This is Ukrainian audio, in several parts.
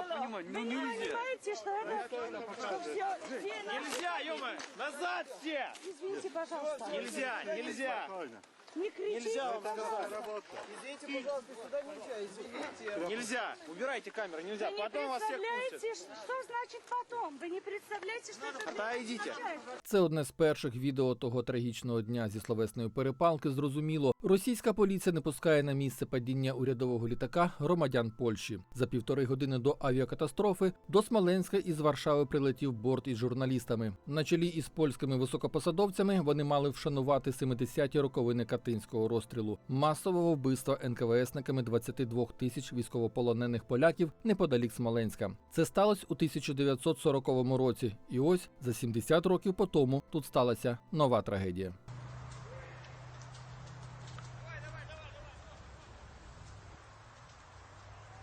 я понимаю, ну Вы не нельзя. понимаете, что это... Что все, все на- Нельзя, ё Назад все! Извините, пожалуйста. Нельзя, нельзя! Не кричите, пожалуйста. Извините, пожалуйста, сюда нельзя, извините. Нельзя! Убирайте камеру, нельзя. Вы не Потом вас всех пустят. представляете, ш- что значит потом? Вы не представляете, что это Отойдите. означает? Це одне з перших відео того трагічного дня зі словесної перепалки. Зрозуміло, російська поліція не пускає на місце падіння урядового літака громадян Польщі. За півтори години до авіакатастрофи до Смоленська із Варшави прилетів борт із журналістами. На чолі із польськими високопосадовцями вони мали вшанувати 70-ті роковини катинського розстрілу, масового вбивства НКВСниками 22 тисяч військовополонених поляків неподалік Смоленська. Це сталося у 1940 році, і ось за 70 років по тому тут сталася нова трагедія.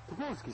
To polski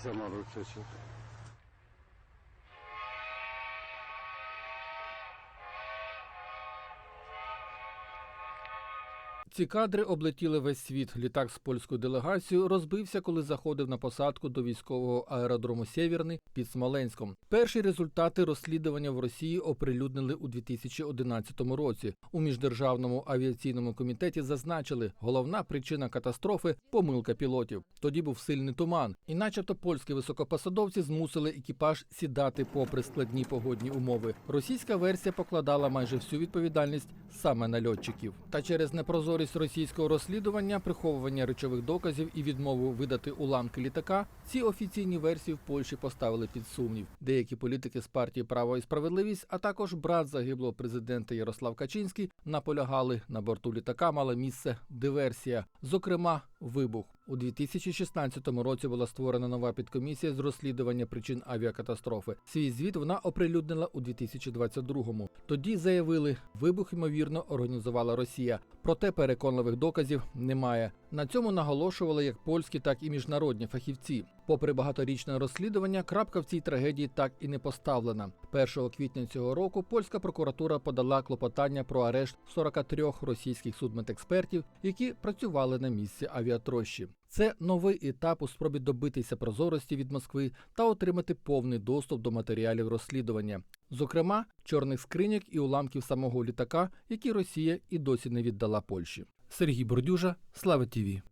Ці кадри облетіли весь світ. Літак з польською делегацією розбився, коли заходив на посадку до військового аеродрому Сєвєрний під Смоленськом. Перші результати розслідування в Росії оприлюднили у 2011 році. У міждержавному авіаційному комітеті зазначили, головна причина катастрофи помилка пілотів. Тоді був сильний туман, і, начебто, польські високопосадовці змусили екіпаж сідати попри складні погодні умови. Російська версія покладала майже всю відповідальність саме на льотчиків. Та через непрозорість російського розслідування, приховування речових доказів і відмову видати уламки літака, ці офіційні версії в Польщі поставили під сумнів. Деякі політики з партії Право і справедливість, а також брат загиблого президента Ярослав Качинський, наполягали на борту літака мала місце диверсія, зокрема вибух. У 2016 році була створена нова підкомісія з розслідування причин авіакатастрофи. Свій звіт вона оприлюднила у 2022-му. Тоді заявили, вибух ймовірно організувала Росія. Проте переконливих доказів немає. На цьому наголошували як польські, так і міжнародні фахівці. Попри багаторічне розслідування, крапка в цій трагедії так і не поставлена. 1 квітня цього року польська прокуратура подала клопотання про арешт 43 російських судмедекспертів, які працювали на місці авіатрощі. Це новий етап у спробі добитися прозорості від Москви та отримати повний доступ до матеріалів розслідування, зокрема чорних скриньок і уламків самого літака, які Росія і досі не віддала Польщі. Сергій Бордюжа, Слава ТІВІ.